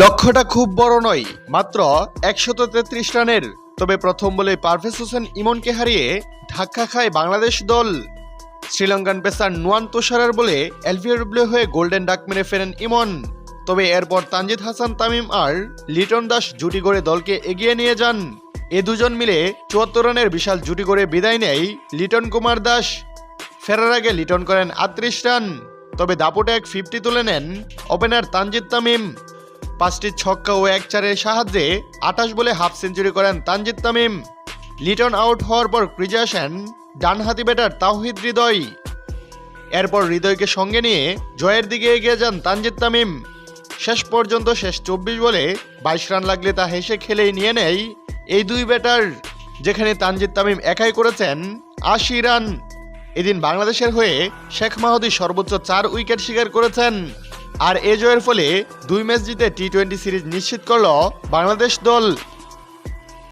লক্ষ্যটা খুব বড় নয়, মাত্র একশত তেত্রিশ রানের। তবে প্রথম বলে পারভেজ হোসেন ইমনকে হারিয়ে ধাক্কা খায় বাংলাদেশ দল। শ্রীলঙ্কান পেসার নুয়ান তুষারের বলে এলভিআরডব্লিউ হয়ে গোল্ডেন ডাক মেরে ফেরেন ইমন। তবে এরপর তানজিদ হাসান, তামিম আর লিটন দাস জুটি করে দলকে এগিয়ে নিয়ে যান। এ দুজন মিলে চুয়াত্তর রানের বিশাল জুটি করে বিদায় নেয় লিটন কুমার দাস। ফেরার আগে লিটন করেন আটত্রিশ রান। তবে দাপটে এক ফিফটি তুলে নেন ওপেনার তানজিদ তামিম। পাঁচটি ছক্কা ও এক চারের সাহায্যে আঠাশ বলে হাফ সেঞ্চুরি করেন তানজিদ তামিম। লিটন আউট হওয়ার পর ক্রিজে আসেন ডানহাতি ব্যাটার তাওহিদ হৃদয়। এরপর হৃদয়কে সঙ্গে নিয়ে জয়ের দিকে এগিয়ে যান তানজিদ তামিম। শেষ পর্যন্ত শেষ চব্বিশ বলে বাইশ রান লাগলে তা হেসে খেলেই নিয়ে নেয় এই দুই ব্যাটার, যেখানে তানজিদ তামিম একাই করেছেন আশি রান। এদিন বাংলাদেশের হয়ে শেখ মাহুদি সর্বোচ্চ চার উইকেট শিকার করেছেন। আর এ জয়ের ফলে দুই ম্যাচ জিতে টি টোয়েন্টি সিরিজ নিশ্চিত করল বাংলাদেশ দল।